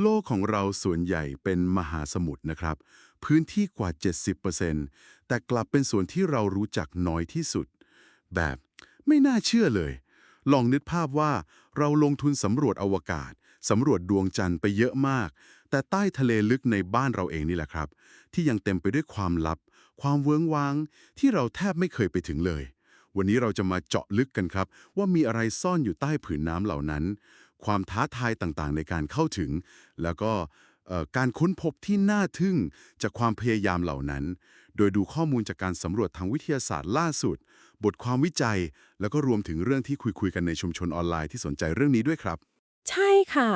โลกของเราส่วนใหญ่เป็นมหาสมุทรนะครับ พื้นที่กว่า 70%แต่กลับเป็นส่วนที่เรารู้จักน้อยที่สุด แบบไม่น่าเชื่อเลย ลองนึกภาพว่าเราลงทุนสำรวจอวกาศสำรวจดวงจันทร์ไปเยอะมาก แต่ใต้ทะเลลึกในบ้านเราเองนี่แหละครับ ที่ยังเต็มไปด้วยความลับ ความเวิ้งวางที่เราแทบไม่เคยไปถึงเลย วันนี้เราจะมาเจาะลึกกันครับ ว่ามีอะไรซ่อนอยู่ใต้ผืนน้ำเหล่านั้น ความท้าทายต่างๆ ในการเข้าถึง แล้วก็การค้นพบที่น่าทึ่งจากความพยายามเหล่านั้น โดยดูข้อมูลจากการสำรวจทางวิทยาศาสตร์ล่าสุด บทความวิจัย แล้วก็รวมถึงเรื่องที่คุยๆกันในชุมชนออนไลน์ที่สนใจเรื่องนี้ด้วยครับ ใช่ค่ะ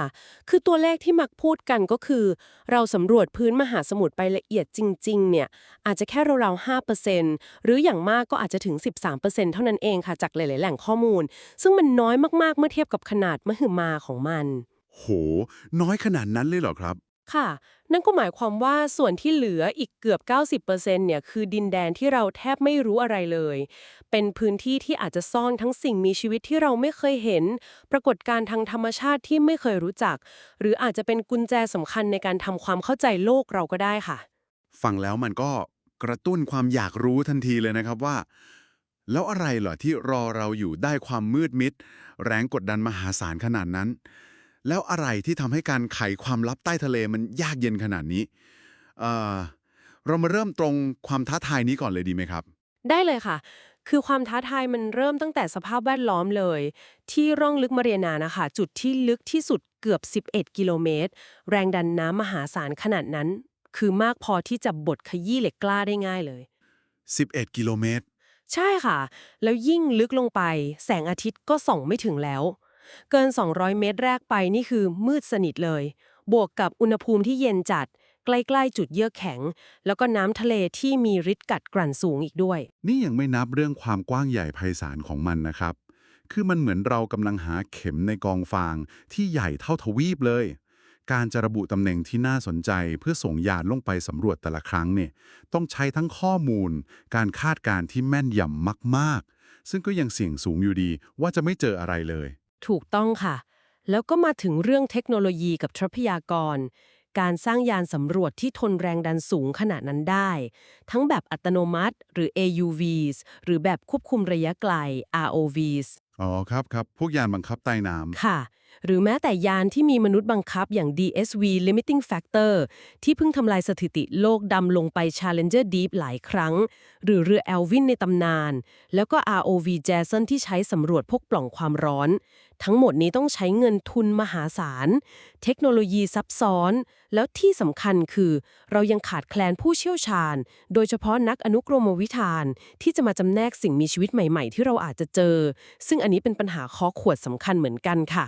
คือตัวเลขที่มักพูดกันก็คือ เราสำรวจพื้นมหาสมุทรไปละเอียดจริง ๆ เนี่ย อาจจะแค่ราวๆ5%หรืออย่างมากก็อาจจะถึง 13%เท่านั้นเองค่ะ จากหลาย ๆ แหล่งข้อมูล ซึ่งมันน้อยมากๆ เมื่อเทียบกับขนาดมหึมาของมัน โห น้อยขนาดนั้นเลยเหรอครับ ค่ะ นั่นก็หมายความว่าส่วนที่เหลืออีกเกือบ 90%เนี่ยคือดินแดนที่เราแทบไม่รู้อะไรเลย เป็นพื้นที่ที่อาจจะซ่อนทั้งสิ่งมีชีวิตที่เราไม่เคยเห็น ปรากฏการณ์ทางธรรมชาติที่ไม่เคยรู้จัก หรืออาจจะเป็นกุญแจสำคัญในการทำความเข้าใจโลกเราก็ได้ค่ะ ฟังแล้วมันก็กระตุ้นความอยากรู้ทันทีเลยนะครับว่า แล้วอะไรเหรอที่รอเราอยู่ได้ความมืดมิด แรงกดดันมหาศาลขนาดนั้น แล้วอะไรที่ทำให้การไขความลับใต้ทะเลมันยากเย็นขนาดนี้เอ่อเรามาเริ่มตรงความท้าทายนี้ก่อนเลยดีไหมครับ ได้เลยค่ะ คือความท้าทายมันเริ่มตั้งแต่สภาพแวดล้อมเลย ที่ร่องลึกมาเรียนานะคะ จุดที่ลึกที่สุดเกือบ 11 กิโลเมตร แรงดันน้ำมหาศาลขนาดนั้น คือมากพอที่จะบดขยี้เหล็กกล้าได้ง่ายเลย 11 กิโลเมตร ใช่ค่ะ แล้วยิ่งลึกลงไป แสงอาทิตย์ก็ส่องไม่ถึงแล้ว เกิน 200 เมตรแรกไปนี่คือมืดสนิทเลย บวกกับอุณหภูมิที่เย็นจัด ใกล้ๆ จุดเยือกแข็ง แล้วก็น้ำทะเลที่มีฤทธิ์กัดกร่อนสูงอีกด้วย นี่ยังไม่นับเรื่องความกว้างใหญ่ไพศาลของมันนะครับ คือมันเหมือนเรากำลังหาเข็มในกองฟางที่ใหญ่เท่าทวีปเลยการจะระบุตำแหน่งที่น่าสนใจเพื่อส่งยานลงไปสำรวจแต่ละครั้งเนี่ยต้องใช้ทั้งข้อมูล การคาดการณ์ที่แม่นยำมาก ๆ ซึ่งก็ยังเสี่ยงสูงอยู่ดีว่าจะไม่เจออะไรเลย ถูกต้องค่ะ แล้วก็มาถึงเรื่องเทคโนโลยีกับทรัพยากร การสร้างยานสำรวจที่ทนแรงดันสูงขนาดนั้นได้ ทั้งแบบอัตโนมัติ หรือ AUVs หรือแบบควบคุมระยะไกล ROVs อ๋อครับครับพวกยานบังคับใต้น้ำค่ะ หรือแม้แต่ยานที่มีมนุษย์บังคับอย่าง DSV Limiting Factor ที่เพิ่งทำลายสถิติโลกดำลงไป Challenger Deep หลายครั้ง หรือเรือ Elvin ในตำนาน แล้วก็ ROV Jason ที่ใช้สำรวจพวกปล่องความร้อน ทั้งหมดนี้ต้องใช้เงินทุนมหาศาล เทคโนโลยีซับซ้อน แล้วที่สำคัญคือ เรายังขาดแคลนผู้เชี่ยวชาญ โดยเฉพาะนักอนุกรมวิธาน ที่จะมาจำแนกสิ่งมีชีวิตใหม่ ๆ ที่เราอาจจะเจอ ซึ่งอันนี้เป็นปัญหาข้อขวดสำคัญเหมือนกันค่ะ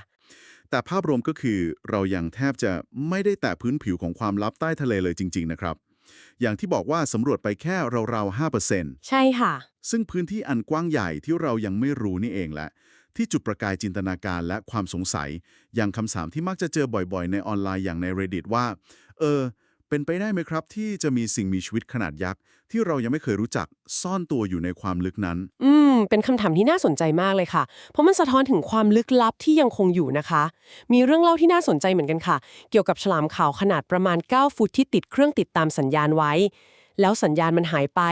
แต่ภาพรวมก็คือเรายังแทบจะไม่ได้แตะพื้นผิวของความลับใต้ทะเลเลยจริง ๆ นะครับ อย่างที่บอกว่าสำรวจไปแค่ราวๆ5%ใช่ค่ะ ซึ่งพื้นที่อันกว้างใหญ่ที่เรายังไม่รู้นี่เองแหละ ที่จุดประกายจินตนาการและความสงสัย อย่างคำถามที่มักจะเจอบ่อยๆ ในออนไลน์อย่างใน Reddit ว่า เออ เป็นไปได้ไหมครับ ที่จะมีสิ่งมีชีวิตขนาดยักษ์ ที่เรายังไม่เคยรู้จักซ่อนตัวอยู่ในความลึกนั้น อืม เป็นคำถามที่น่าสนใจมากเลยค่ะ เพราะมันสะท้อนถึงความลึกลับที่ยังคงอยู่นะคะ มีเรื่องเล่าที่น่าสนใจเหมือนกันค่ะ เกี่ยวกับฉลามขาวขนาดประมาณ 9 ฟุตที่ติดเครื่องติดตามสัญญาณไว้ แล้วสัญญาณมันหายไป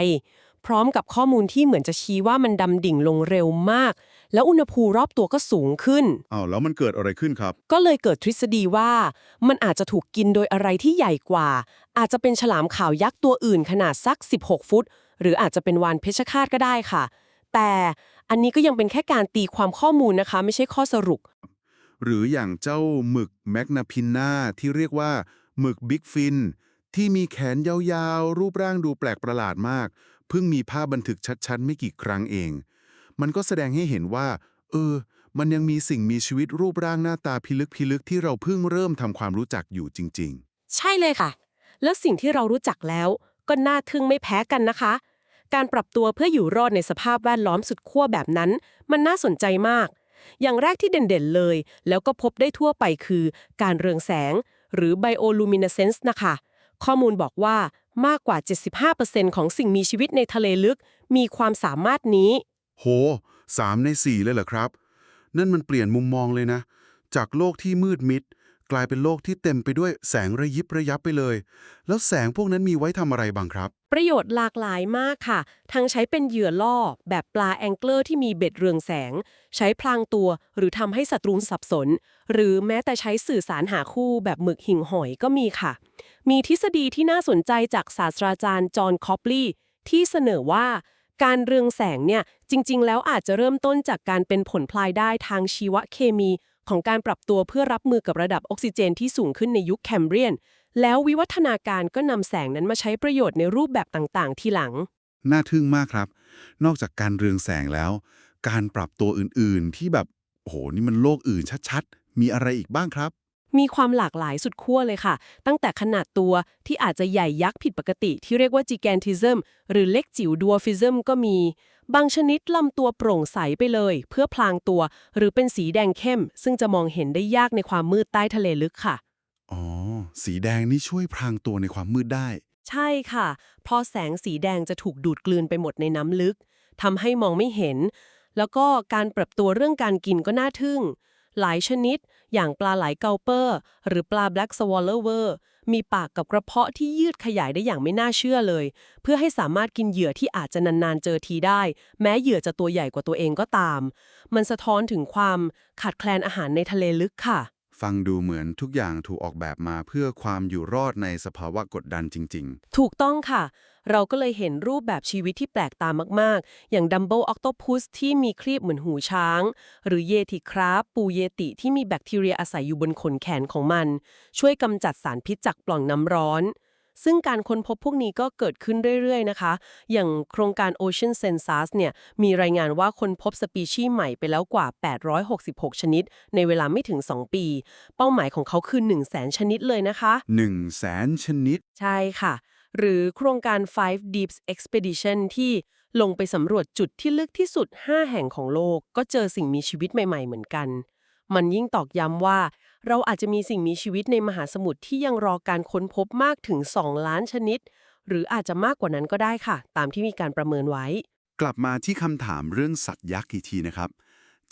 พร้อมกับข้อมูลที่เหมือนจะชี้ว่ามันดำดิ่งลงเร็วมาก แล้วอุณหภูมิรอบตัวก็สูงขึ้น อ้าวแล้วมันเกิดอะไรขึ้นครับ ก็เลยเกิดทฤษฎีว่า มันอาจจะถูกกินโดยอะไรที่ใหญ่กว่า อาจจะเป็นฉลามขาวยักษ์ตัวอื่นขนาดสัก 16 ฟุต หรืออาจจะเป็นวานเพชฌฆาตก็ได้ค่ะ แต่อันนี้ก็ยังเป็นแค่การตีความข้อมูลนะคะ ไม่ใช่ข้อสรุป หรืออย่างเจ้าหมึกแมกนาพินนาที่เรียกว่า หมึกบิ๊กฟิน ที่มีแขนยาวๆ รูปร่างดูแปลกประหลาดมาก เพิ่งมีภาพบันทึกชัดๆ ไม่กี่ครั้งเอง มันก็แสดงให้เห็นว่า เออ มันยังมีสิ่งมีชีวิตรูปร่างหน้าตาพิลึกพิลึกที่เราเพิ่งเริ่มทำความรู้จักอยู่จริง ๆ ใช่เลยค่ะ แล้วสิ่งที่เรารู้จักแล้ว ก็น่าทึ่งไม่แพ้กันนะคะ การปรับตัวเพื่ออยู่รอดในสภาพแวดล้อมสุดขั้วแบบนั้น มันน่าสนใจมาก อย่างแรกที่เด่นๆเลย แล้วก็พบได้ทั่วไปคือ การเรืองแสง หรือ bioluminescence นะคะ ข้อมูลบอกว่ามากกว่า 75%ของสิ่งมีชีวิตในทะเลลึก มีความสามารถนี้ โหสามในสี่เลยเหรอครับ นั่นมันเปลี่ยนมุมมองเลยนะ จากโลกที่มืดมิด กลายเป็นโลกที่เต็มไปด้วยแสงระยิบระยับไปเลย แล้วแสงพวกนั้นมีไว้ทำอะไรบ้างครับ ประโยชน์หลากหลายมากค่ะ ทั้งใช้เป็นเหยื่อล่อ แบบปลาแองเกิลที่มีเบ็ดเรืองแสง ใช้พลางตัวหรือทำให้ศัตรูสับสน หรือแม้แต่ใช้สื่อสารหาคู่แบบหมึกหิ่งหอยก็มีค่ะ มีทฤษฎีที่น่าสนใจจากศาสตราจารย์จอห์นคอปลีย์ที่เสนอว่า การเรืองแสงเนี่ยจริง ๆ แล้วอาจจะเริ่มต้นจากการเป็นผลพลายได้ทางชีวเคมี ของการปรับตัวเพื่อรับมือกับระดับออกซิเจนที่สูงขึ้นในยุคแคมเบรียน แล้ววิวัฒนาการก็นำแสงนั้นมาใช้ประโยชน์ในรูปแบบต่างๆ ทีหลัง น่าทึ่งมากครับ นอกจากการเรืองแสงแล้ว การปรับตัวอื่นๆ ที่แบบโอ้โหนี่มันโลกอื่นชัดๆ มีอะไรอีกบ้างครับ มีความหลากหลายสุดขั้วเลยค่ะ ตั้งแต่ขนาดตัวที่อาจจะใหญ่ยักษ์ผิดปกติที่เรียกว่า gigantism หรือเล็กจิ๋ว dwarfism ก็มี บางชนิดลำตัวโปร่งใสไปเลย เพื่อพลางตัว หรือเป็นสีแดงเข้ม ซึ่งจะมองเห็นได้ยากในความมืดใต้ทะเลลึกค่ะ อ๋อ สีแดงนี่ช่วยพรางตัวในความมืดได้ ใช่ค่ะเพราะแสงสีแดงจะถูกดูดกลืนไปหมดในน้ำลึกทำให้มองไม่เห็น แล้วก็การปรับตัวเรื่องการกินก็น่าทึ่ง หลายชนิด อย่างปลาไหลเกาเปอร์ หรือปลา black swallower มีปากกับกระเพาะที่ยืดขยายได้อย่างไม่น่าเชื่อเลย เพื่อให้สามารถกินเหยื่อที่อาจจะนานๆเจอทีได้ แม้เหยื่อจะตัวใหญ่กว่าตัวเองก็ตาม มันสะท้อนถึงความขาดแคลนอาหารในทะเลลึกค่ะ ฟังดูเหมือนทุกอย่างถูกออกแบบมาเพื่อความอยู่รอดในสภาวะกดดันจริง ๆ ถูกต้องค่ะ เราก็เลยเห็นรูปแบบชีวิตที่แปลกตามาก ๆ อย่างดัมเบิลออคโตพุสที่มีครีบเหมือนหูช้าง หรือเยติคราฟปูเยติที่มีแบคทีเรียอาศัยอยู่บนขนแขนของมัน ช่วยกำจัดสารพิษจากปล่องน้ำร้อน ซึ่งการค้นพบพวกนี้ก็เกิดขึ้นเรื่อยๆนะคะ อย่างโครงการ Ocean Census เนี่ยมีรายงานว่าค้นพบสปีชีส์ใหม่ไปแล้วกว่า 866 ชนิด ในเวลาไม่ถึง 2 ปี เป้าหมายของเขาคือ 1 0 0 0 0แสนชนิดเลยนะคะๆ1 0 0 0 0แสนชนิด ใช่ค่ะ หรือโครงการ Five Deeps Expedition ที่ลงไปสำรวจจุดที่ลึกที่สุด 5 แห่งของโลก ก็เจอสิ่งมีชีวิตใหม่ ๆ เหมือนกัน มันยิ่งตอกย้ำว่า เราอาจจะมีสิ่งมีชีวิตในมหาสมุทรที่ยังรอการค้นพบมากถึง 2 ล้านชนิด หรืออาจจะมากกว่านั้นก็ได้ค่ะ ตามที่มีการประเมินไว้ กลับมาที่คำถามเรื่องสัตว์ยักษ์อีกทีนะครับ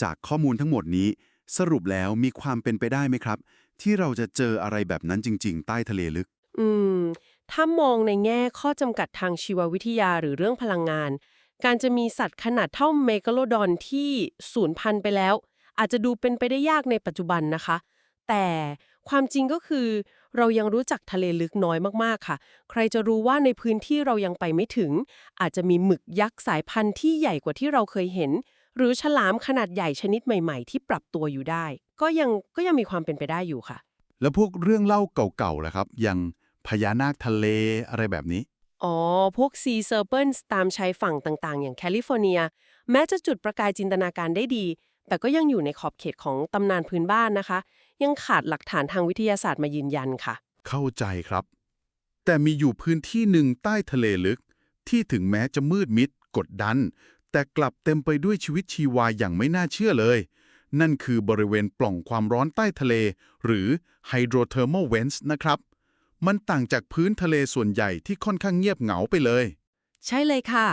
จากข้อมูลทั้งหมดนี้ สรุปแล้วมีความเป็นไปได้ไหมครับ ที่เราจะเจออะไรแบบนั้นจริง ๆ ใต้ทะเลลึก อืม ถ้ามองในแง่ข้อจำกัดทางชีววิทยาหรือเรื่องพลังงาน การจะมีสัตว์ขนาดเท่าเมกาโลดอนที่สูญพันธุ์ไปแล้ว อาจจะดูเป็นไปได้ยากในปัจจุบันนะคะ แต่ความจริงก็คือ เรายังรู้จักทะเลลึกน้อยมากๆค่ะ ใครจะรู้ว่าในพื้นที่เรายังไปไม่ถึง อาจจะมีหมึกยักษ์สายพันธุ์ที่ใหญ่กว่าที่เราเคยเห็น หรือฉลามขนาดใหญ่ชนิดใหม่ ๆ ที่ปรับตัวอยู่ได้ ก็ยังก็ยังมีความเป็นไปได้อยู่ค่ะ แล้วพวกเรื่องเล่าเก่าๆล่ะครับ อย่างพญานาคทะเลอะไรแบบนี้ อ๋อ พวก Sea Serpents ตามชายฝั่งต่างๆ อย่างแคลิฟอร์เนีย แม้จะจุดประกายจินตนาการได้ดี แต่ก็ยังอยู่ในขอบเขตของตำนานพื้นบ้านนะคะ ยังขาดหลักฐานทางวิทยาศาสตร์มายืนยันค่ะ เข้าใจครับ แต่มีอยู่พื้นที่หนึ่งใต้ทะเลลึก ที่ถึงแม้จะมืดมิด กดดัน แต่กลับเต็มไปด้วยชีวิตชีวาอย่างไม่น่าเชื่อเลย นั่นคือบริเวณปล่องความร้อนใต้ทะเล หรือ hydrothermal vents นะครับ มันต่างจากพื้นทะเลส่วนใหญ่ที่ค่อนข้างเงียบเหงาไปเลย ใช่เลยค่ะ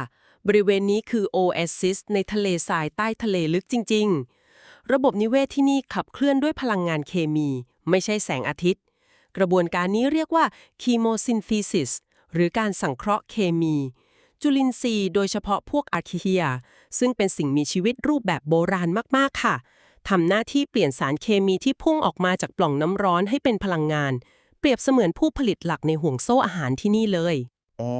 บริเวณนี้คือ Oasis ในทะเลทรายใต้ทะเลลึกจริง ๆ ระบบนิเวศที่นี่ขับเคลื่อนด้วยพลังงานเคมี ไม่ใช่แสงอาทิตย์ กระบวนการนี้เรียกว่า chemosynthesis หรือการสังเคราะห์เคมี จุลินทรีย์โดยเฉพาะพวกอาร์คิเฮีย ซึ่งเป็นสิ่งมีชีวิตรูปแบบโบราณมากๆค่ะทำหน้าที่เปลี่ยนสารเคมีที่พุ่งออกมาจากปล่องน้ำร้อนให้เป็นพลังงาน เปรียบเสมือนผู้ผลิตหลักในห่วงโซ่อาหารที่นี่เลย อ๋อ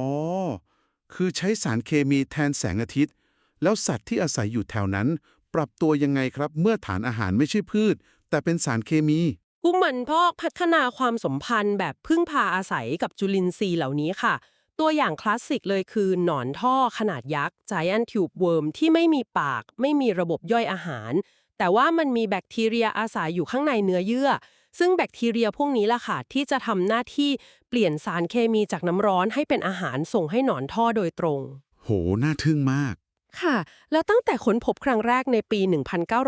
คือใช้สารเคมีแทนแสงอาทิตย์ แล้วสัตว์ที่อาศัยอยู่แถวนั้น ปรับตัวยังไงครับ เมื่อฐานอาหารไม่ใช่พืช แต่เป็นสารเคมีกุ้งมันพอกพัฒนาความสมพันธ์แบบพึ่งพาอาศัยกับจุลินทรีย์เหล่านี้ค่ะ ตัวอย่างคลาสสิกเลยคือ หนอนท่อขนาดยักษ์ Giant Tube Worm ที่ไม่มีปาก ไม่มีระบบย่อยอาหาร แต่ว่ามันมีแบคทีเรียอาศัยอยู่ข้างในเนื้อเยื่อ ซึ่งแบคทีเรียพวกนี้ล่ะค่ะที่จะทำหน้าที่เปลี่ยนสารเคมีจากน้ำร้อนให้เป็นอาหารส่งให้หนอนท่อโดยตรง โห น่าทึ่งมาก ค่ะ แล้วตั้งแต่ค้นพบครั้งแรกในปี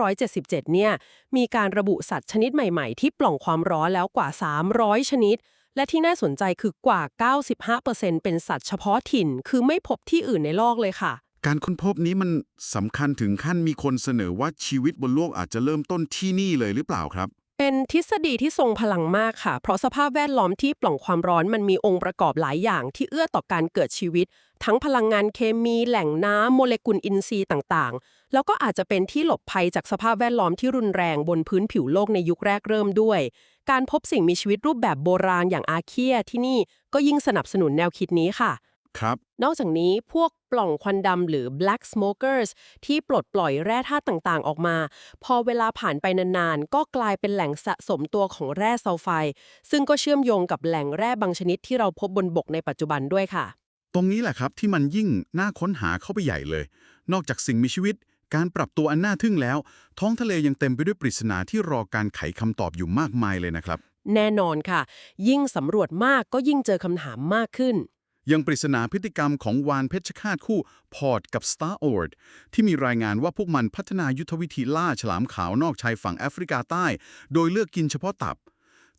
1977 เนี่ย มีการระบุสัตว์ชนิดใหม่ๆ ที่ปล่องความร้อนแล้วกว่า 300 ชนิด และที่น่าสนใจคือกว่า 95%เป็นสัตว์เฉพาะถิ่น คือไม่พบที่อื่นในโลกเลยค่ะการค้นพบนี้มันสำคัญถึงขั้นมีคนเสนอว่าชีวิตบนโลกอาจจะเริ่มต้นที่นี่เลยหรือเปล่าครับ เป็นทฤษฎีที่ทรงพลังมากค่ะ เพราะสภาพแวดล้อมที่ปล่องความร้อนมันมีองค์ประกอบหลายอย่างที่เอื้อต่อการเกิดชีวิต ทั้งพลังงานเคมีแหล่งน้ำโมเลกุลอินทรีย์ต่างๆ แล้วก็อาจจะเป็นที่หลบภัยจากสภาพแวดล้อมที่รุนแรงบนพื้นผิวโลกในยุคแรกเริ่มด้วย การพบสิ่งมีชีวิตรูปแบบโบราณอย่างอาเคียที่นี่ก็ยิ่งสนับสนุนแนวคิดนี้ค่ะ ครับ นอกจากนี้พวกปล่องควันดำหรือ black smokers ที่ปลดปล่อยแร่ธาตุต่างๆ ออกมา พอเวลาผ่านไปนานๆ ก็กลายเป็นแหล่งสะสมตัวของแร่ซัลไฟด์ซึ่งก็เชื่อมโยงกับแหล่งแร่บางชนิดที่เราพบบนบกในปัจจุบันด้วยค่ะ ตรงนี้แหละครับที่มันยิ่งน่าค้นหาเข้าไปใหญ่เลย นอกจากสิ่งมีชีวิต การปรับตัวอันน่าทึ่งแล้ว ท้องทะเลยังเต็มไปด้วยปริศนาที่รอการไขคำตอบอยู่มากมายเลยนะครับ แน่นอนค่ะ ยิ่งสำรวจมากก็ยิ่งเจอคำถามมากขึ้น ยังปริศนาพฤติกรรมของวานเพชฌฆาตคู่พอร์ตกับ Star o r d ที่มีรายงานว่าพวกมันพัฒนายุทธวิธีล่าฉลามขาวนอกชายฝั่งแอฟริกาใต้ โดยเลือกกินเฉพาะตับ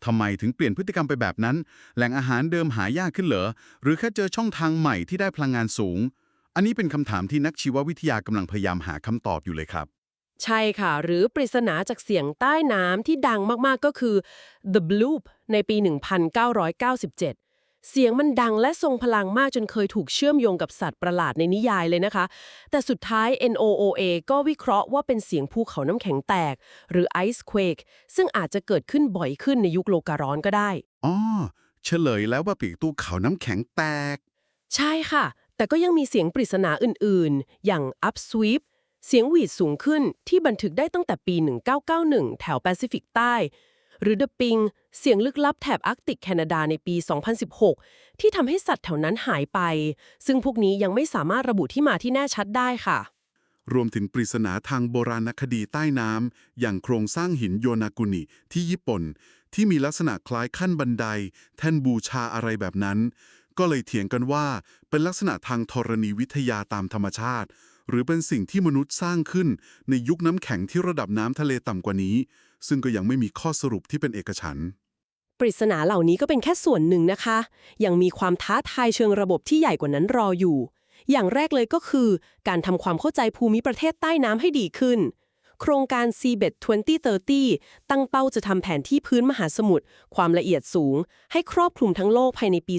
ทำไมถึงเปลี่ยนพฤติกรรมไปแบบนั้น แหล่งอาหารเดิมหายากขึ้นเหรอ หรือแค่เจอช่องทางใหม่ที่ได้พลังงานสูง อันนี้เป็นคำถามที่นักชีววิทยากำลังพยายามหาคำตอบอยู่เลยครับ ใช่ค่ะ หรือปริศนาจากเสียงใต้น้ำที่ดังมาก ๆ ก็คือ The Bloop ในปี 1997 เสียงมันดังและทรงพลังมากจนเคยถูกเชื่อมโยงกับสัตว์ประหลาดในนิยายเลยนะคะ แต่สุดท้าย NOOA ก็วิเคราะห์ว่าเป็นเสียงภูเขาน้ำแข็งแตก หรือ Ice Quake ซึ่งอาจจะเกิดขึ้นบ่อยขึ้นในยุคโลการ้อนก็ได้อ๋อเฉลยแล้วว่าปีกตู้เขาน้ำแข็งแตก ใช่ค่ะ แต่ก็ยังมีเสียงปริศนาอื่นๆ อย่าง Upsweep เสียงหวีดสูงขึ้นที่บันทึกได้ตั้งแต่ปี 1991 แถวแปซิฟิกใต้ หรือ The Ping เสียงลึกลับแถบอาร์กติกแคนาดาในปี 2016 ที่ทำให้สัตว์แถวนั้นหายไป ซึ่งพวกนี้ยังไม่สามารถระบุที่มาที่แน่ชัดได้ค่ะ รวมถึงปริศนาทางโบราณคดีใต้น้ำอย่างโครงสร้างหินโยนากุนิที่ญี่ปุ่น ที่มีลักษณะคล้ายขั้นบันได แท่นบูชาอะไรแบบนั้น ก็เลยเถียงกันว่าเป็นลักษณะทางธรณีวิทยาตามธรรมชาติ หรือเป็นสิ่งที่มนุษย์สร้างขึ้นในยุคน้ำแข็งที่ระดับน้ำทะเลต่ำกว่านี้ ซึ่งก็ยังไม่มีข้อสรุปที่เป็นเอกฉันท์ปริศนาเหล่านี้ก็เป็นแค่ส่วนหนึ่งนะคะ ยังมีความท้าทายเชิงระบบที่ใหญ่กว่านั้นรออยู่ อย่างแรกเลยก็คือ การทำความเข้าใจภูมิประเทศใต้น้ำให้ดีขึ้น โครงการ Seabed 2030 ตั้งเป้าจะทำแผนที่พื้นมหาสมุทรความละเอียดสูง ให้ครอบคลุมทั้งโลกภายในปี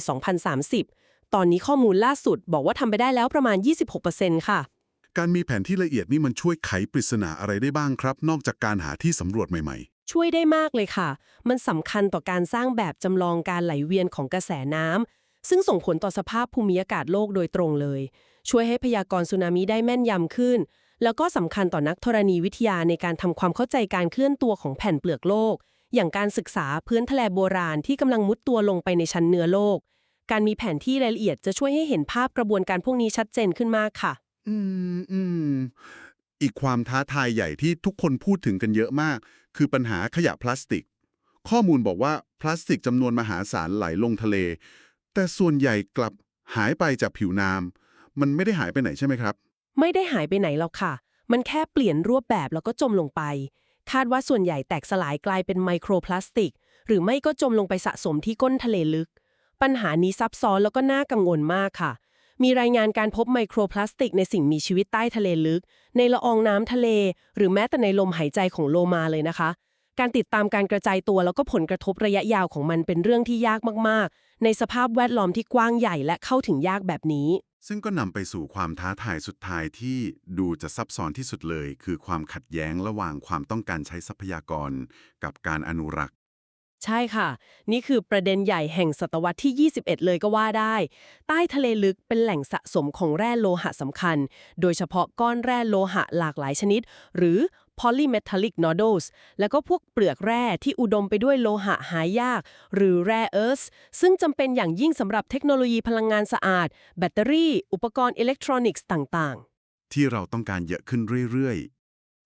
2030 ตอนนี้ข้อมูลล่าสุดบอกว่าทำไปได้แล้วประมาณ 26%ค่ะ การมีแผนที่ละเอียดนี่มันช่วยไขปริศนาอะไรได้บ้างครับ นอกจากการหาที่สำรวจใหม่ๆ ช่วยได้มากเลยค่ะ มันสำคัญต่อการสร้างแบบจำลองการไหลเวียนของกระแสน้ำซึ่งส่งผลต่อสภาพภูมิอากาศโลกโดยตรงเลย ช่วยให้พยากรณ์สึนามิได้แม่นยำขึ้น แล้วก็สำคัญต่อนักธรณีวิทยาในการทำความเข้าใจการเคลื่อนตัวของแผ่นเปลือกโลก อย่างการศึกษาพื้นทะเลโบราณที่กำลังมุดตัวลงไปในชั้นเนื้อโลก การมีแผนที่รายละเอียดจะช่วยให้เห็นภาพกระบวนการพวกนี้ชัดเจนขึ้นมากค่ะ อืมอืม อีกความท้าทายใหญ่ที่ทุกคนพูดถึงกันเยอะมาก คือปัญหาขยะพลาสติก ข้อมูลบอกว่าพลาสติกจำนวนมหาศาลไหลลงทะเล แต่ส่วนใหญ่กลับหายไปจากผิวน้ำมันไม่ได้หายไปไหนใช่ไหมครับ ไม่ได้หายไปไหนหรอกค่ะ มันแค่เปลี่ยนรูปแบบแล้วก็จมลงไป คาดว่าส่วนใหญ่แตกสลายกลายเป็นไมโครพลาสติก หรือไม่ก็จมลงไปสะสมที่ก้นทะเลลึก ปัญหานี้ซับซ้อนแล้วก็น่ากังวลมากค่ะ มีรายงานการพบไมโครพลาสติกในสิ่งมีชีวิตใต้ทะเลลึก ในละอองน้ำทะเล หรือแม้แต่ในลมหายใจของโลมาเลยนะคะ การติดตามการกระจายตัวแล้วก็ผลกระทบระยะยาวของมันเป็นเรื่องที่ยากมากๆ ในสภาพแวดล้อมที่กว้างใหญ่และเข้าถึงยากแบบนี้ ซึ่งก็นำไปสู่ความท้าทายสุดท้ายที่ดูจะซับซ้อนที่สุดเลย คือความขัดแย้งระหว่างความต้องการใช้ทรัพยากร กับการอนุรักษ์ ใช่ค่ะ นี่คือประเด็นใหญ่แห่งศตวรรษที่ 21 เลยก็ว่าได้ ใต้ทะเลลึกเป็นแหล่งสะสมของแร่โลหะสำคัญ โดยเฉพาะก้อนแร่โลหะหลากหลายชนิด หรือ polymetallic nodules แล้วก็พวกเปลือกแร่ที่อุดมไปด้วยโลหะหายาก หรือ rare earths ซึ่งจำเป็นอย่างยิ่งสำหรับเทคโนโลยีพลังงานสะอาด แบตเตอรี่ อุปกรณ์อิเล็กทรอนิกส์ต่างๆ ที่เราต้องการเยอะขึ้นเรื่อย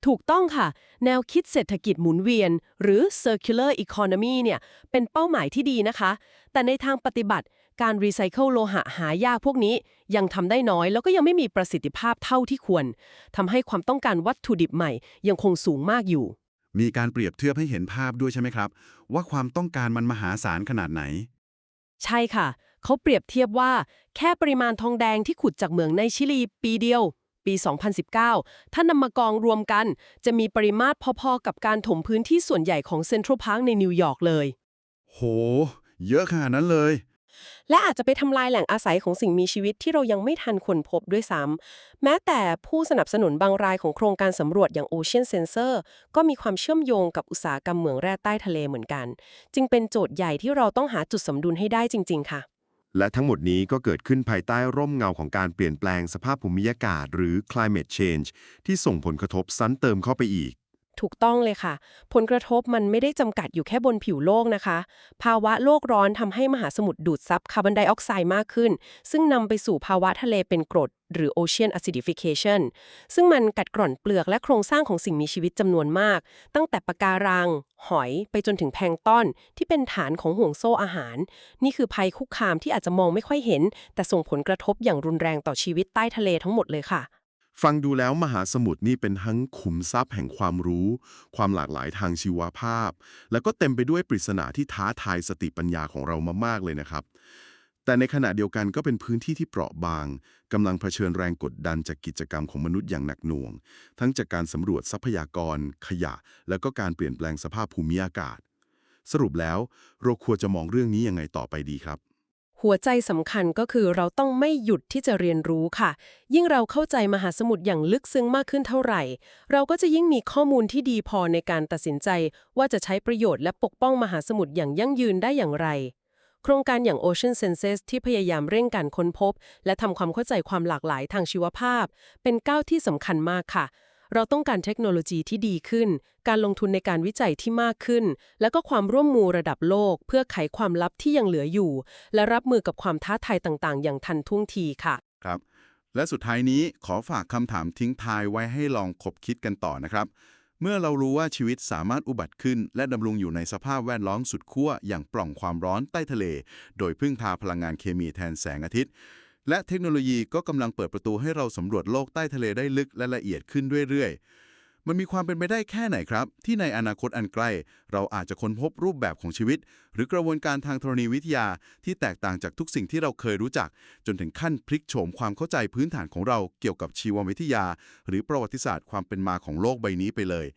ถูกต้องค่ะ แนวคิดเศรษฐกิจหมุนเวียน หรือ circular economy เนี่ยเป็นเป้าหมายที่ดีนะคะ แต่ในทางปฏิบัติการรีไซเคิลโลหะหายากพวกนี้ยังทำได้น้อย แล้วก็ยังไม่มีประสิทธิภาพเท่าที่ควรทำให้ความต้องการวัตถุดิบใหม่ ยังคงสูงมากอยู่ๆมีการเปรียบเทียบให้เห็นภาพด้วยใช่ไหมครับ ว่าความต้องการมันมหาศาลขนาดไหน ใช่ค่ะ เขาเปรียบเทียบว่า แค่ปริมาณทองแดงที่ขุดจากเหมืองในชิลีปีเดียว ปี 2019 ถ้านำมากองรวมกัน จะมีปริมาตรพอๆ กับการถมพื้นที่ส่วนใหญ่ของเซ็นทรัลพาร์คในนิวยอร์กเลย โห เยอะขนาดนั้นเลย และอาจจะไปทำลายแหล่งอาศัยของสิ่งมีชีวิตที่เรายังไม่ทันค้นพบด้วยซ้ำแม้แต่ผู้สนับสนุนบางรายของโครงการสำรวจอย่าง Ocean Sensor ก็มีความเชื่อมโยงกับอุตสาหกรรมเหมืองแร่ใต้ทะเลเหมือนกัน จึงเป็นโจทย์ใหญ่ที่เราต้องหาจุดสมดุลให้ได้จริง ๆ ค่ะ และทั้งหมดนี้ก็เกิดขึ้นภายใต้ร่มเงาของการเปลี่ยนแปลงสภาพภูมิอากาศ หรือ climate change ที่ส่งผลกระทบซ้ำเติมเข้าไปอีก ถูกต้องเลยค่ะ ผลกระทบมันไม่ได้จำกัดอยู่แค่บนผิวโลกนะคะ ภาวะโลกร้อนทำให้มหาสมุทรดูดซับคาร์บอนไดออกไซด์มากขึ้น ซึ่งนำไปสู่ภาวะทะเลเป็นกรด หรือ ocean acidification ซึ่งมันกัดกร่อนเปลือกและโครงสร้างของสิ่งมีชีวิตจำนวนมาก ตั้งแต่ปะการัง หอยไปจนถึงแพลงต้นที่เป็นฐานของห่วงโซ่อาหาร นี่คือภัยคุกคามที่อาจจะมองไม่ค่อยเห็น แต่ส่งผลกระทบอย่างรุนแรงต่อชีวิตใต้ทะเลทั้งหมดเลยค่ะ ฟังดูแล้วมหาสมุทรนี่เป็นทั้งขุมทรัพย์แห่งความรู้ ความหลากหลายทางชีวภาพ แล้วก็เต็มไปด้วยปริศนาที่ท้าทายสติปัญญาของเรามามากเลยนะครับ แต่ในขณะเดียวกันก็เป็นพื้นที่ที่เปราะบางกำลังเผชิญแรงกดดันจากกิจกรรมของมนุษย์อย่างหนักหน่วง ทั้งจากการสำรวจทรัพยากร ขยะ แล้วก็การเปลี่ยนแปลงสภาพภูมิอากาศ สรุปแล้วเราควรจะมองเรื่องนี้ยังไงต่อไปดีครับ หัวใจสำคัญก็คือเราต้องไม่หยุดที่จะเรียนรู้ค่ะ ยิ่งเราเข้าใจมหาสมุทรอย่างลึกซึ้งมากขึ้นเท่าไหร่ เราก็จะยิ่งมีข้อมูลที่ดีพอในการตัดสินใจ ว่าจะใช้ประโยชน์และปกป้องมหาสมุทรอย่างยั่งยืนได้อย่างไร โครงการอย่าง Ocean Senses ที่พยายามเร่งการค้นพบ และทำความเข้าใจความหลากหลายทางชีวภาพ เป็นก้าวที่สำคัญมากค่ะ เราต้องการเทคโนโลยีที่ดีขึ้น การลงทุนในการวิจัยที่มากขึ้น แล้วก็ความร่วมมือระดับโลก เพื่อไขความลับที่ยังเหลืออยู่ และรับมือกับความท้าทายต่างๆ อย่างทันท่วงทีค่ะ ครับ และสุดท้ายนี้ขอฝากคำถามทิ้งท้ายไว้ให้ลองคบคิดกันต่อนะครับ เมื่อเรารู้ว่าชีวิตสามารถอุบัติขึ้น และดำรงอยู่ในสภาพแวดล้อมสุดขั้วอย่างปล่องความร้อนใต้ทะเล โดยพึ่งพาพลังงานเคมีแทนแสงอาทิตย์ และเทคโนโลยีก็กำลังเปิดประตูให้เราสำรวจโลกใต้ทะเลได้ลึกและละเอียดขึ้นเรื่อยๆ มันมีความเป็นไปได้แค่ไหนครับ ที่ในอนาคตอันใกล้ เราอาจจะค้นพบรูปแบบของชีวิต หรือกระบวนการทางธรณีวิทยาที่แตกต่างจากทุกสิ่งที่เราเคยรู้จัก จนถึงขั้นพลิกโฉมความเข้าใจพื้นฐานของเราเกี่ยวกับชีววิทยา หรือประวัติศาสตร์ความเป็นมาของโลกใบนี้ไปเลย